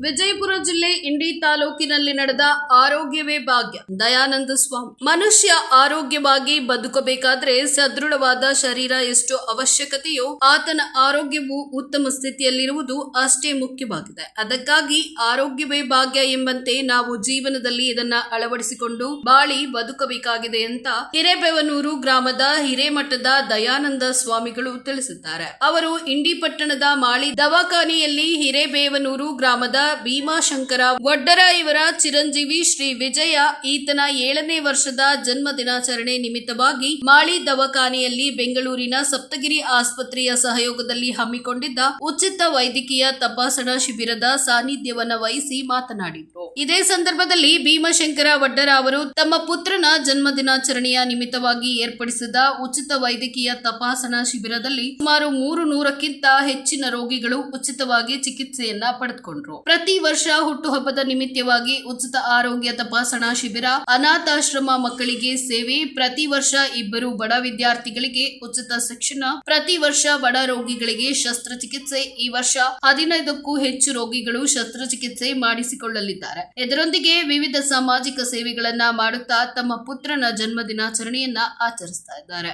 ವಿಜಯಪುರ ಜಿಲ್ಲೆ ಇಂಡಿ ತಾಲೂಕಿನಲ್ಲಿ ನಡೆದ ಆರೋಗ್ಯವೇ ಭಾಗ್ಯ. ದಯಾನಂದ ಸ್ವಾಮಿ. ಮನುಷ್ಯ ಆರೋಗ್ಯವಾಗಿ ಬದುಕಬೇಕಾದ್ರೆ ಸದೃಢವಾದ ಶರೀರ ಎಷ್ಟು ಅವಶ್ಯಕತೆಯೋ ಆತನ ಆರೋಗ್ಯವು ಉತ್ತಮ ಸ್ಥಿತಿಯಲ್ಲಿರುವುದು ಅಷ್ಟೇ ಮುಖ್ಯವಾಗಿದೆ. ಅದಕ್ಕಾಗಿ ಆರೋಗ್ಯವೇ ಭಾಗ್ಯ ಎಂಬಂತೆ ನಾವು ಜೀವನದಲ್ಲಿ ಇದನ್ನ ಅಳವಡಿಸಿಕೊಂಡು ಬಾಳಿ ಬದುಕಬೇಕಾಗಿದೆ ಅಂತ ಹಿರೇಬೆವನೂರು ಗ್ರಾಮದ ಹಿರೇಮಠದ ದಯಾನಂದ ಸ್ವಾಮಿಗಳು ತಿಳಿಸಿದ್ದಾರೆ. ಅವರು ಇಂಡಿ ಪಟ್ಟಣದ ಮಾಳಿ ದವಾಖಾನೆಯಲ್ಲಿ ಹಿರೇಬೇವನೂರು ಗ್ರಾಮದ ಭೀಮಾಶಂಕರ ವಡ್ಡರ ಇವರ ಚಿರಂಜೀವಿ ಶ್ರೀ ವಿಜಯ ಈತನ ಏಳನೇ ವರ್ಷದ ಜನ್ಮ ದಿನಾಚರಣೆ ನಿಮಿತ್ತವಾಗಿ ಮಾಳಿ ದವಾಖಾನೆಯಲ್ಲಿ ಬೆಂಗಳೂರಿನ ಸಪ್ತಗಿರಿ ಆಸ್ಪತ್ರೆಯ ಸಹಯೋಗದಲ್ಲಿ ಹಮ್ಮಿಕೊಂಡಿದ್ದ ಉಚಿತ ವೈದ್ಯಕೀಯ ತಪಾಸಣಾ ಶಿಬಿರದ ಸಾನ್ನಿಧ್ಯವನ್ನು ವಹಿಸಿ ಮಾತನಾಡಿದರು. ಇದೇ ಸಂದರ್ಭದಲ್ಲಿ ಭೀಮಶಂಕರ ವಡ್ಡರ ಅವರು ತಮ್ಮ ಪುತ್ರನ ಜನ್ಮ ದಿನಾಚರಣೆಯ ನಿಮಿತ್ತವಾಗಿ ಏರ್ಪಡಿಸಿದ ಉಚಿತ ವೈದ್ಯಕೀಯ ತಪಾಸಣಾ ಶಿಬಿರದಲ್ಲಿ ಸುಮಾರು ಮೂರು ನೂರಕ್ಕಿಂತ ಹೆಚ್ಚಿನ ರೋಗಿಗಳು ಉಚಿತವಾಗಿ ಚಿಕಿತ್ಸೆಯನ್ನ ಪಡೆದುಕೊಂಡ್ರು. ಪ್ರತಿ ವರ್ಷ ಹುಟ್ಟುಹಬ್ಬದ ನಿಮಿತ್ತವಾಗಿ ಉಚಿತ ಆರೋಗ್ಯ ತಪಾಸಣಾ ಶಿಬಿರ, ಅನಾಥಾಶ್ರಮ ಮಕ್ಕಳಿಗೆ ಸೇವೆ. ಪ್ರತಿ ವರ್ಷ ಇಬ್ಬರು ಬಡ ವಿದ್ಯಾರ್ಥಿಗಳಿಗೆ ಉಚಿತ ಶಿಕ್ಷಣ. ಪ್ರತಿ ವರ್ಷ ಬಡ ರೋಗಿಗಳಿಗೆ ಶಸ್ತ್ರಚಿಕಿತ್ಸೆ. ಈ ವರ್ಷ ಹದಿನೈದಕ್ಕೂ ಹೆಚ್ಚು ರೋಗಿಗಳು ಶಸ್ತ್ರಚಿಕಿತ್ಸೆ ಮಾಡಿಸಿಕೊಳ್ಳಲಿದ್ದಾರೆ. ಇದರೊಂದಿಗೆ ವಿವಿಧ ಸಾಮಾಜಿಕ ಸೇವೆಗಳನ್ನ ಮಾಡುತ್ತಾ ತಮ್ಮ ಪುತ್ರನ ಜನ್ಮ ದಿನಾಚರಣೆಯನ್ನ ಆಚರಿಸ್ತಾ ಇದ್ದಾರೆ.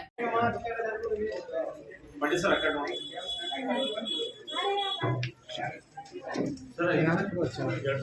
ಎರಡು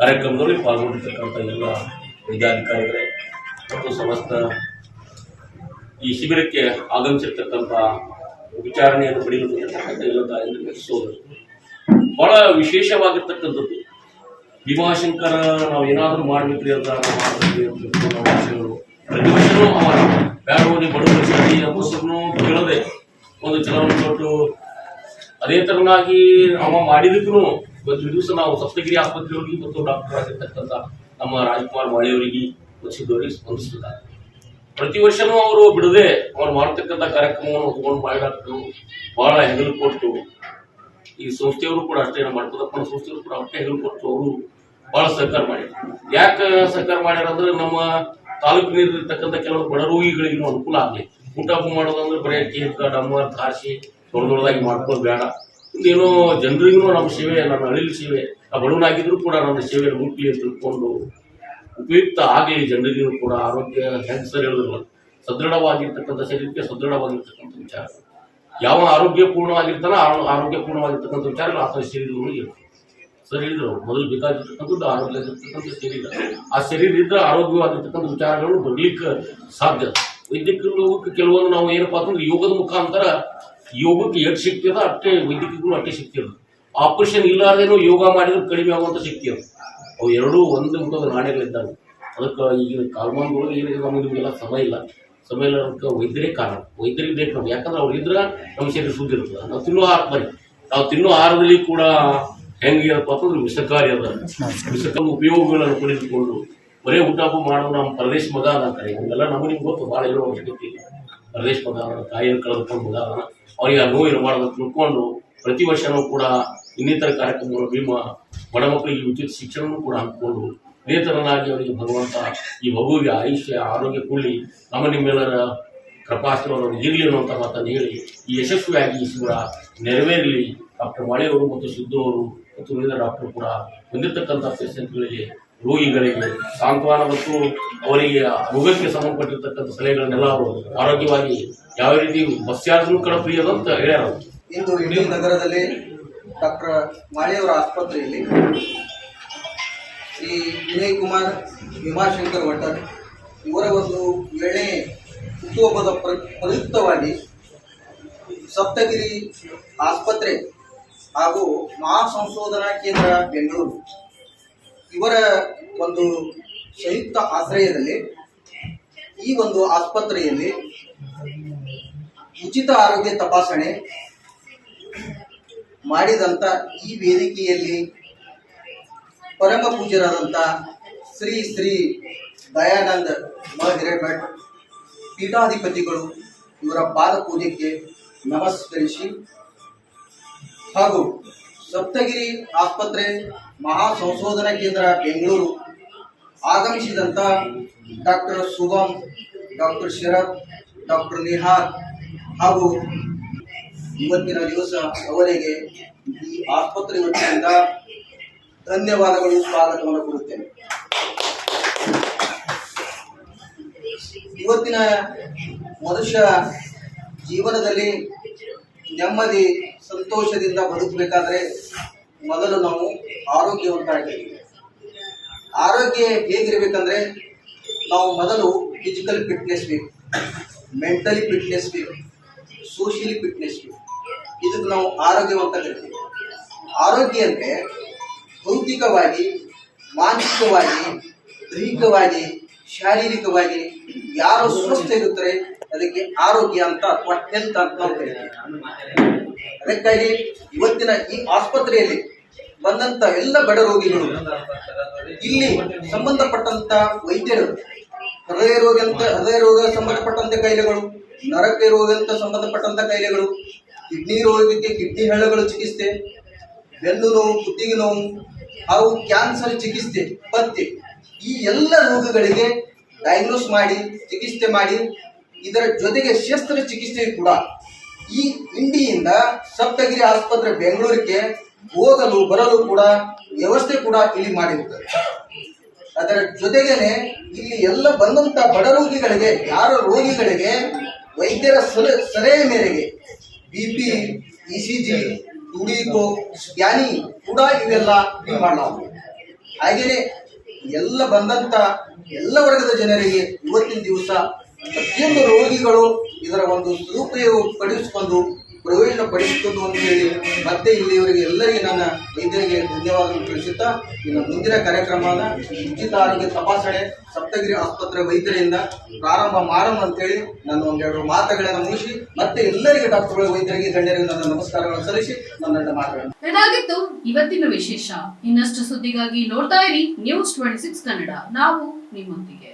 ಕಾರ್ಯಕ್ರಮದಲ್ಲಿ ಪಾಲ್ಗೊಂಡಿರ್ತಕ್ಕಂಥ ಎಲ್ಲ ವೈದ್ಯಾಧಿಕಾರಿಗಳೇ ಮತ್ತು ಸಮಸ್ತ ಈ ಶಿಬಿರಕ್ಕೆ ಆಗಮಿಸಿರ್ತಕ್ಕಂಥ ವಿಚಾರಣೆಯನ್ನು ಪಡೆಯಲಿರ್ತಕ್ಕಂಥ ಎಲ್ಲ ತಾಯಂದಿರಿಗೆ ಸೋದರು. ಬಹಳ ವಿಶೇಷವಾಗಿರ್ತಕ್ಕಂಥದ್ದು. ಭೀಮಾಶಂಕರ ನಾವು ಏನಾದರೂ ಮಾಡಬೇಕ್ರಿ ಅಂತ ಪ್ರತಿ ವರ್ಷನೂ ಅವ ಬ್ಯಾಡೋದಿ ಬಡವರು ಸರಿ ಹೆಸರನ್ನು ಕೇಳದೆ. ಒಂದು ಕೊಟ್ಟು ಅದೇ ಥರನಾಗಿ ಅವ ಮಾಡಿದಕ್ಕೂ ಒಂದು ದಿವಸ ನಾವು ಸಪ್ತಗಿರಿ ಆಸ್ಪತ್ರೆಯವರಿಗೆ ಮತ್ತು ಡಾಕ್ಟರ್ ಆಗಿರ್ತಕ್ಕಂಥ ನಮ್ಮ ರಾಜ್ಕುಮಾರ್ ಮಾಳಿಯವರಿಗೆ ವಸಿದ್ದವರಿಗೆ ಸ್ಪಂದಿಸಿದ್ದಾರೆ ಪ್ರತಿ ವರ್ಷನೂ ಅವರು ಬಿಡದೆ ಅವ್ರು ಮಾಡ್ತಕ್ಕಂಥ ಕಾರ್ಯಕ್ರಮವನ್ನು ಹೊತ್ಕೊಂಡು ಮಾಡಿದ್ರು ಬಹಳ ಹೆಗಲು ಕೊಟ್ಟು ಈ ಸಂಸ್ಥೆಯವರು ಕೂಡ ಅಷ್ಟೇ ನಮ್ಮ ಮಾಡ್ತದಪ್ಪನ ಸಂಸ್ಥೆಯವರು ಕೂಡ ಅಷ್ಟೇ ಹೆಗಲು ಕೊಟ್ಟು ಅವರು ಬಹಳ ಸಹಕಾರ ಮಾಡಿದ್ರು. ಯಾಕೆ ಸಹಕಾರ ಮಾಡ್ಯಾರ ಅಂದ್ರೆ ನಮ್ಮ ತಾಲೂಕಿನಲ್ಲಿರ್ತಕ್ಕಂಥ ಕೆಲವು ಬಡ ರೋಗಿಗಳಿಗೂ ಅನುಕೂಲ ಆಗಲಿ. ಊಟ ಮಾಡೋದಂದ್ರೆ ಬರೀ ಕೇಕ್ ಡಮ್ಮರ್ ಕಾಶಿ ದೊಡ್ಡ ದೊಡ್ಡದಾಗಿ ಮಾಡ್ಕೊಂಡು ಬೇಡ. ಏನೋ ಜನರಿಗೂ ನಮ್ಮ ಸೇವೆ ನನ್ನ ಅಳಿಲ್ ಸೇವೆ, ಆ ಬಡವನಾಗಿದ್ರು ಕೂಡ ನನ್ನ ಸೇವೆ ಮುಟ್ಲಿ ಅಂತ ತಿಳ್ಕೊಂಡು ಉಪಯುಕ್ತ ಆಗಲಿ ಜನರಿಗೂ ಕೂಡ ಆರೋಗ್ಯ ಹೆಂಗಸರು ಹೇಳಿದ್ರು. ಸದೃಢವಾಗಿರ್ತಕ್ಕಂಥ ಶರೀರಕ್ಕೆ ಸದೃಢವಾಗಿರ್ತಕ್ಕಂಥ ವಿಚಾರ. ಯಾವ ಆರೋಗ್ಯ ಪೂರ್ಣವಾಗಿರ್ತಾನ ಆರೋಗ್ಯ ಪೂರ್ಣವಾಗಿರ್ತಕ್ಕಂಥ ವಿಚಾರಗಳು ಆತನ ಶರೀರಗಳು ಇರ್ತದೆ ಸರಿ ಹೇಳಿದ್ರು ಮೊದಲು ಬೇಕಾಗಿರ್ತಕ್ಕಂಥದ್ದು ಆರೋಗ್ಯ ಆಗಿರ್ತಕ್ಕಂಥ ಶರೀರ. ಆ ಶರೀರ ಇದ್ರೆ ಆರೋಗ್ಯವಾಗಿರ್ತಕ್ಕಂಥ ವಿಚಾರಗಳು ಬರ್ಲಿಕ್ಕೆ ಸಾಧ್ಯ. ವೈದ್ಯಕೀಯ ಕೆಲವೊಂದು ನಾವು ಏನಪ್ಪಾ ಅಂತಂದ್ರೆ ಯೋಗದ ಮುಖಾಂತರ ಯೋಗಕ್ಕೆ ಎಷ್ಟು ಶಕ್ತಿ ಅದ ಅಷ್ಟೇ ವೈದ್ಯಕೀಯಗಳು ಅಷ್ಟೇ ಶಕ್ತಿ ಅದ. ಆಪರೇಷನ್ ಇಲ್ಲಾರ್ದೇನು ಯೋಗ ಮಾಡಿದ್ರೆ ಕಡಿಮೆ ಆಗುವಂಥ ಶಕ್ತಿ ಅದ. ಅವು ಎರಡೂ ಒಂದು ಮುಖದ ನಾಣ್ಯಗಳಿದ್ದಾವೆ. ಅದಕ್ಕೆ ಈಗ ಕಾಲಮಾನದೊಳಗೆ ಏನಿದೆ ನಮಗೆ ನಿಮಗೆಲ್ಲ ಸಮಯ ಇಲ್ಲ. ಸಮಯ ಇಲ್ಲದಕ್ಕೆ ವೈದ್ಯರೇ ಕಾರಣ. ವೈದ್ಯರಿಗೆ ಬೇಕು ನಮ್ಗೆ. ಯಾಕಂದ್ರೆ ಅವ್ರು ಇದ್ರೆ ನಮ್ಮ ಶರೀರ ಶುದ್ಧ ಇರ್ತದೆ. ನಾವು ತಿನ್ನೋ ಆಹಾರ ಬರೀ ನಾವು ತಿನ್ನೋ ಆಹಾರದಲ್ಲಿ ಕೂಡ ಹೆಂಗಿರಪ್ಪ ಅಂದ್ರೆ ವಿಷಕಾರಿ ಅದ. ವಿಷಕ ಉಪಯೋಗಗಳನ್ನು ಪಡೆದುಕೊಂಡು ಬರೇ ಊಟ ಮಾಡೋ ನಮ್ಮ ಪ್ರದೇಶ ಮಗ ಅಂತಾರೆ ಇವೆಲ್ಲ ನಮಗೆ ನಿಮ್ಗೆ ಗೊತ್ತು. ಭಾಳ ಇರೋ ಅವಶ್ಯಕತೆ ಇಲ್ಲ. ಪ್ರದೇಶ ಮಗ ತಾಯಿಯನ್ನು ಕಳೆದುಕೊಂಡು ಉದಾಹರಣ ಅವರಿಗೆ ಆ ನೋವು ಇರಬಾರ್ದು ತಿಳ್ಕೊಂಡು ಪ್ರತಿ ವರ್ಷನೂ ಕೂಡ ಇನ್ನಿತರ ಕಾರ್ಯಕ್ರಮಗಳು ಭೀಮ ಬಡ ಮಕ್ಕಳಿಗೆ ಉಚಿತ ಶಿಕ್ಷಣವನ್ನು ಕೂಡ ಹಾಕಿಕೊಂಡು ನೇತರನಾಗಿ ಅವರಿಗೆ ಭಗವಂತ ಈ ಮಗುವಿಗೆ ಆಯುಷ್ಯ, ಆರೋಗ್ಯ ಕೂಡಲಿ. ನಮ್ಮ ನಿಮ್ಮೆಲ್ಲರ ಕೃಪಾಸ್ತ್ರವನ್ನು ಇರಲಿ ಅನ್ನುವಂಥ ಮಾತನ್ನು ಹೇಳಿ, ಈ ಯಶಸ್ವಿಯಾಗಿ ಈ ಶಿಬಿರ ನೆರವೇರಲಿ. ಡಾಕ್ಟರ್ ಮಾಳಿಯವರು ಮತ್ತು ಸಿದ್ದು ಅವರು ಮತ್ತು ಉಳಿದ ಡಾಕ್ಟರ್ ಕೂಡ ಹೊಂದಿರತಕ್ಕಂಥ ಪೇಷಂಟ್ಗಳಿಗೆ ರೋಗಿಗಳಿಗೆ ಸಾಂತ್ವನ ಮತ್ತು ಅವರಿಗೆ ರೋಗಕ್ಕೆ ಸಂಬಂಧಪಟ್ಟಿರ್ತಕ್ಕಂಥ ಸಲಹೆಗಳನ್ನೆಲ್ಲ ಅವರು ಆರೋಗ್ಯವಾಗಿ ಯಾವ ರೀತಿ ಬಸ್ ಕಡ ಕೂಡ ಅಂತ ಹೇಳ್ಯಾರ ಇಂದು ಇಡೀ ನಗರದಲ್ಲಿ ಡಾಕ್ಟರ್ ಮಾಳಿಯವರ ಆಸ್ಪತ್ರೆಯಲ್ಲಿ ಶ್ರೀ ವಿನಯ್ ಕುಮಾರ್ ಭೀಮಾಶಂಕರ್ ಭಟ್ಟರ್ ಇವರ ಒಂದು ಏಳನೇ ಹುಟ್ಟುಹಬ್ಬದ ಪ್ರ- ಪ್ರಯುಕ್ತವಾಗಿ ಸಪ್ತಗಿರಿ ಆಸ್ಪತ್ರೆ ಹಾಗೂ ಮಹಾ ಸಂಶೋಧನಾ ಕೇಂದ್ರ ಬೆಂಗಳೂರು. ಇವರ ಒಂದು ಸಂಯುಕ್ತ ಆಶ್ರಯದಲ್ಲಿ ಈ ಒಂದು ಆಸ್ಪತ್ರೆಯಲ್ಲಿ ಉಚಿತ ಆರೋಗ್ಯ ತಪಾಸಣೆ ಮಾಡಿದಂಥ ಈ ವೇದಿಕೆಯಲ್ಲಿ ಪರಮ ಪೂಜ್ಯರಾದಂಥ ಶ್ರೀ ಶ್ರೀ ದಯಾನಂದ ಮಹಿರೇಭಟ್ ಪೀಠಾಧಿಪತಿಗಳು ಇವರ ಪಾದ ಪೂಜೆಗೆ ನಮಸ್ಕರಿಸಿ ಹಾಗೂ ಸಪ್ತಗಿರಿ ಆಸ್ಪತ್ರೆ ಮಹಾ ಸಂಶೋಧನಾ ಕೇಂದ್ರ Bengaluru ಆಗಮಿಸಿದಂತ doctor Shubham doctor Sharath, doctor Nihar ಹಾಗೂ ಇವತ್ತಿನ ದಿವಸ ಅವರಿಗೆ ಈ ಆಸ್ಪತ್ರೆ ವತಿಯಿಂದ ಧನ್ಯವಾದಗಳು, ಸ್ವಾಗತವನ್ನು ಕೊಡುತ್ತೇನೆ. ಇವತ್ತಿನ ಮನುಷ್ಯ ಜೀವನದಲ್ಲಿ ನೆಮ್ಮದಿ, ಸಂತೋಷದಿಂದ ಬದುಕಬೇಕಾದ್ರೆ ಮೊದಲು ನಾವು ಆರೋಗ್ಯವಂತರಾಗಿರ್ಬೇಕು. ಆರೋಗ್ಯ ಹೇಗಿರ್ಬೇಕಂದ್ರೆ ನಾವು ಮೊದಲು ಫಿಸಿಕಲ್ ಫಿಟ್ನೆಸ್ ಬೇಕು ಮೆಂಟಲಿ ಫಿಟ್ನೆಸ್ ಬೇಕು ಸೋಷಿಯಲಿ ಫಿಟ್ನೆಸ್ ಬೇಕು. ಇದಕ್ಕೆ ನಾವು ಆರೋಗ್ಯವಂತ ಕರಿತೀವಿ ಆರೋಗ್ಯ ಅಂದರೆ ಭೌತಿಕವಾಗಿ, ಮಾನಸಿಕವಾಗಿ, ದೈಹಿಕವಾಗಿ ಶಾರೀರಿಕವಾಗಿ ಯಾರು ಸ್ವಸ್ಥ ಇರುತ್ತಾರೆ, ಅದಕ್ಕೆ ಆರೋಗ್ಯ ಅಂತ ಅಥವಾ ಹೆಲ್ತ್ ಅಂತ ನಾವು ಕರಿತೀವಿ. ಅದಕ್ಕಾಗಿ ಇವತ್ತಿನ ಈ ಆಸ್ಪತ್ರೆಯಲ್ಲಿ ಬಂದಂತ ಎಲ್ಲ ಬಡ ರೋಗಿಗಳು, ಇಲ್ಲಿ ಸಂಬಂಧಪಟ್ಟಂತ ವೈದ್ಯರು, ಹೃದಯ ರೋಗ ಅಂತ ಹೃದಯ ರೋಗ ಸಂಬಂಧಪಟ್ಟಂತ ಕಾಯಿಲೆಗಳು, ನರಕ ರೋಗ ಅಂತ ಸಂಬಂಧಪಟ್ಟಂತ ಕಾಯಿಲೆಗಳು ಕಿಡ್ನಿ ರೋಗಕ್ಕೆ ಕಿಡ್ನಿ ಹಳ್ಳಗಳು ಚಿಕಿತ್ಸೆ, ಬೆನ್ನು ನೋವು ಕುತ್ತಿಗೆ ನೋವು, ಹಾಗೂ ಕ್ಯಾನ್ಸರ್ ಚಿಕಿತ್ಸೆ ಪತ್ತೆ. ಈ ಎಲ್ಲ ರೋಗಗಳಿಗೆ ಡಯಾಗ್ನೋಸ್ ಮಾಡಿ, ಚಿಕಿತ್ಸೆ ಮಾಡಿ, ಇದರ ಜೊತೆಗೆ ಶಸ್ತ್ರ ಚಿಕಿತ್ಸೆ ಕೂಡ. ಈ ಇಂಡಿಯಿಂದ ಸಪ್ತಗಿರಿ ಆಸ್ಪತ್ರೆ ಬೆಂಗಳೂರಿಗೆ ಹೋಗಲು, ಬರಲು ಕೂಡ ವ್ಯವಸ್ಥೆ ಕೂಡ ಇಲ್ಲಿ ಮಾಡಿರುತ್ತದೆ ಅದರ ಜೊತೆಗೇನೆ ಇಲ್ಲಿ ಎಲ್ಲ ಬಂದಂತ ಬಡ ರೋಗಿಗಳಿಗೆ, ಯಾರ ರೋಗಿಗಳಿಗೆ, ವೈದ್ಯರ ಸಲ, ಸಲಹೆ ಮೇರೆಗೆ B P E C G two D echo scanning ಕೂಡ ಇವೆಲ್ಲ ಫ್ರೀ ಮಾಡಲಾಗಿದೆ ಹಾಗೆಯೇ ಎಲ್ಲ ಬಂದಂತ ಎಲ್ಲ ವರ್ಗದ ಜನರಿಗೆ ಇವತ್ತಿನ ದಿವಸ ಪ್ರತಿಯೊಂದು ರೋಗಿಗಳು ಇದರ ಒಂದು ಸದುಪಯೋಗ ಪಡಿಸಿಕೊಂಡು ಪ್ರಯೋಜನ ಪಡಿಸಿಕೊಂಡು ಅಂತ ಹೇಳಿ ಮತ್ತೆ ಇಲ್ಲಿಯವರೆಗೆ ಎಲ್ಲರಿಗೆ ನನ್ನ ವೈದ್ಯರಿಗೆ ಧನ್ಯವಾದಗಳು ತಿಳಿಸುತ್ತಾ, ಇನ್ನು ಮುಂದಿನ ಕಾರ್ಯಕ್ರಮದ ಉಚಿತ ಆರೋಗ್ಯ ತಪಾಸಣೆ ಸಪ್ತಗಿರಿ ಆಸ್ಪತ್ರೆ ವೈದ್ಯರಿಂದ ಪ್ರಾರಂಭ ಮಾಡೋಣ ಅಂತೇಳಿ ನನ್ನ ಒಂದೆರಡು ಮಾತುಗಳನ್ನು ಮುಗಿಸಿ, ಮತ್ತೆ ಎಲ್ಲರಿಗೆ ಡಾಕ್ಟರ್ಗಳು ವೈದ್ಯರಿಗೆ, ಗಣ್ಯರಿಗೆ ನನ್ನ ನಮಸ್ಕಾರಗಳನ್ನು ಸಲ್ಲಿಸಿ ನನ್ನ ಮಾತುಗಳನ್ನು. ಇದಾಗಿತ್ತು ಇವತ್ತಿನ ವಿಶೇಷ. ಇನ್ನಷ್ಟು ಸುದ್ದಿಗಾಗಿ ನೋಡ್ತಾ ಇರಿ ನ್ಯೂಸ್ ಟ್ವೆಂಟಿ ಕನ್ನಡ ನಾವು ನಿಮ್ಮೊಂದಿಗೆ.